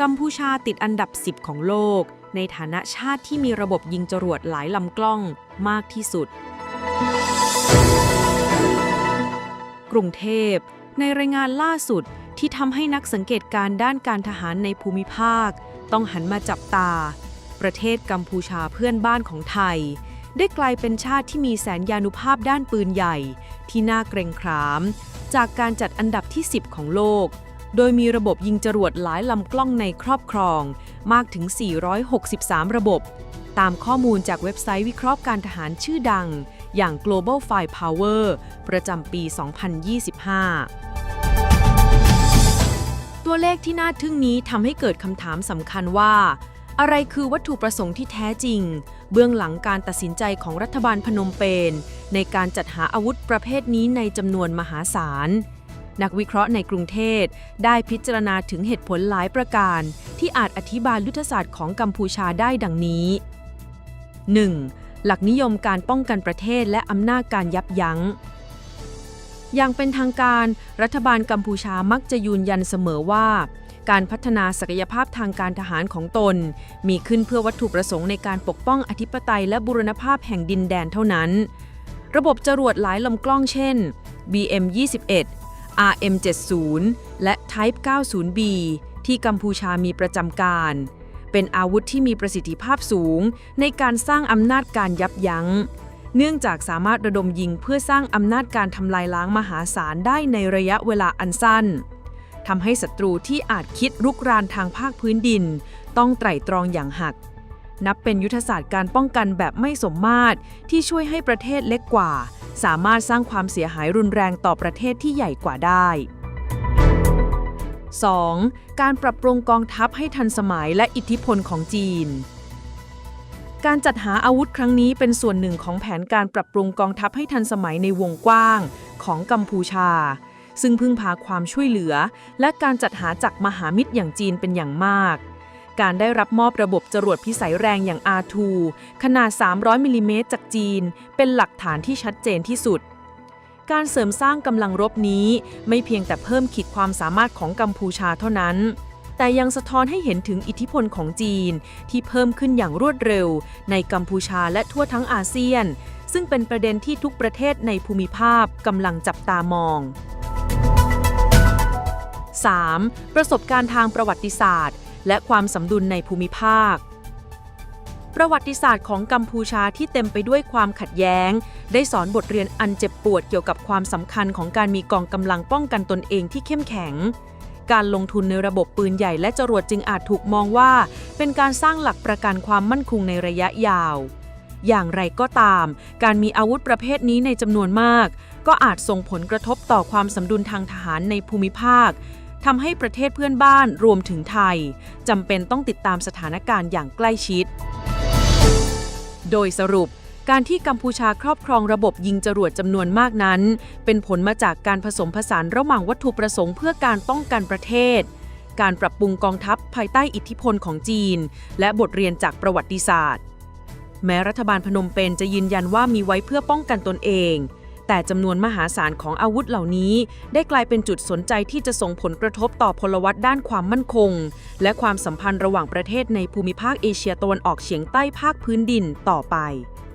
กัมพูชาติดอันดับ 10 ของโลก ในฐานะชาติที่มีระบบยิงจรวดหลายลำกล้องมากที่สุด กรุงเทพ ในรายงานล่าสุดที่ทำให้นักสังเกตการณ์ด้านการทหารในภูมิภาค ต้องหันมาจับตา ประเทศกัมพูชาเพื่อนบ้านของไทย ได้กลายเป็นชาติที่มีแสนยานุภาพด้านปืนใหญ่ ที่น่าเกรงขาม จากการจัดอันดับที่ 10 ของโลก โดยมีระบบยิงจรวดหลายลำกล้องในครอบครอง มากถึง 463 ระบบ ตามข้อมูลจากเว็บไซต์วิเคราะห์การทหารชื่อดัง อย่าง Global Firepower ประจำปี 2025 ตัวเลขที่น่าทึ่งนี้ทำให้เกิดคำถามสำคัญว่า อะไรคือวัตถุประสงค์ที่แท้จริง เบื้องหลังการตัดสินใจของรัฐบาลพนมเปญในการจัดหาอาวุธประเภทนี้ในจำนวนมหาศาล นักวิเคราะห์ในกรุงเทพได้พิจารณาถึงเหตุผลหลายประการ ที่อาจอธิบายยุทธศาสตร์ของกัมพูชาได้ดังนี้ 1. หลักนิยมการป้องกันประเทศและอำนาจการยับยั้ง อย่างเป็นทางการรัฐบาลกัมพูชามักจะยืนยันเสมอว่า การพัฒนาศักยภาพทางการทหารของตน มีขึ้นเพื่อวัตถุประสงค์ในการปกป้องอธิปไตยและบูรณภาพแห่งดินแดนเท่านั้น ระบบจรวดหลายลำกล้องเช่น BM-21 RM-70 และ Type 90B ที่กัมพูชามีประจำการ เป็นอาวุธที่มีประสิทธิภาพสูงในการสร้างอำนาจการยับยัง้ง เนื่องจากสามารถระดมยิงเพื่อสร้างอำนาจการทำลายล้างมหาศาลได้ในระยะเวลาอันสั้นทำให้ศัตรูที่อาจคิดรุกรานทางภาคพื้นดิน ต้องไตร่ตรองอย่างหัก นับเป็นยุทธศาสตร์การป้องกันแบบไม่สมมาตร ที่ช่วยให้ประเทศเล็กกว่า สามารถสร้างความเสียหายรุนแรงต่อประเทศที่ใหญ่กว่าได้ 2. การปรับปรุงกองทัพให้ทันสมัยและอิทธิพลของจีน การจัดหาอาวุธครั้งนี้เป็นส่วนหนึ่งของแผนการปรับปรุงกองทัพให้ทันสมัยในวงกว้างของกัมพูชา ซึ่งพึ่งพาความช่วยเหลือ และการจัดหาจากมหามิตรอย่างจีนเป็นอย่างมาก การได้รับมอบระบบจรวดพิสัยแรงอย่าง R2 ขนาด 300 มิลลิเมตรจากจีน เป็นหลักฐานที่ชัดเจนที่สุด การเสริมสร้างกำลังรบนี้ไม่เพียงแต่เพิ่มขีดความสามารถของกัมพูชาเท่านั้น แต่ยังสะท้อนให้เห็นถึงอิทธิพลของจีน ที่เพิ่มขึ้นอย่างรวดเร็ว ในกัมพูชาและทั่วทั้งอาเซียน ซึ่งเป็นประเด็นที่ทุกประเทศในภูมิภาคกำลังจับตามอง 3. ประสบการณ์ทางประวัติศาสตร์ และความสมดุลในภูมิภาค ประวัติศาสตร์ของกัมพูชาที่เต็มไปด้วยความขัดแย้ง ได้สอนบทเรียนอันเจ็บปวดเกี่ยวกับความสำคัญของการมีกองกำลังป้องกันตนเองที่เข้มแข็ง การลงทุนในระบบปืนใหญ่และจรวดจึงอาจถูกมองว่า เป็นการสร้างหลักประกันความมั่นคงในระยะยาว อย่างไรก็ตาม การมีอาวุธประเภทนี้ในจำนวนมาก ก็อาจส่งผลกระทบต่อความสมดุลทางทหารในภูมิภาค ทำให้ประเทศเพื่อนบ้านรวมถึงไทยจำเป็นต้องติดตามสถานการณ์อย่างใกล้ชิด โดยสรุปการที่กัมพูชาครอบครองระบบยิงจรวดจำนวนมากนั้น เป็นผลมาจากการผสมผสานระหว่างวัตถุประสงค์เพื่อการป้องกันประเทศ การปรับปรุงกองทัพภายใต้อิทธิพลของจีน และบทเรียนจากประวัติศาสตร์ แม้รัฐบาลพนมเปญจะยืนยันว่ามีไว้เพื่อป้องกันตนเอง แต่จำนวนมหาศาลของอาวุธเหล่านี้ ได้กลายเป็นจุดสนใจที่จะส่งผลกระทบต่อพลวัตด้านความมั่นคง และความสัมพันธ์ระหว่างประเทศในภูมิภาคเอเชียตะวันออกเฉียงใต้ภาคพื้นดินต่อไป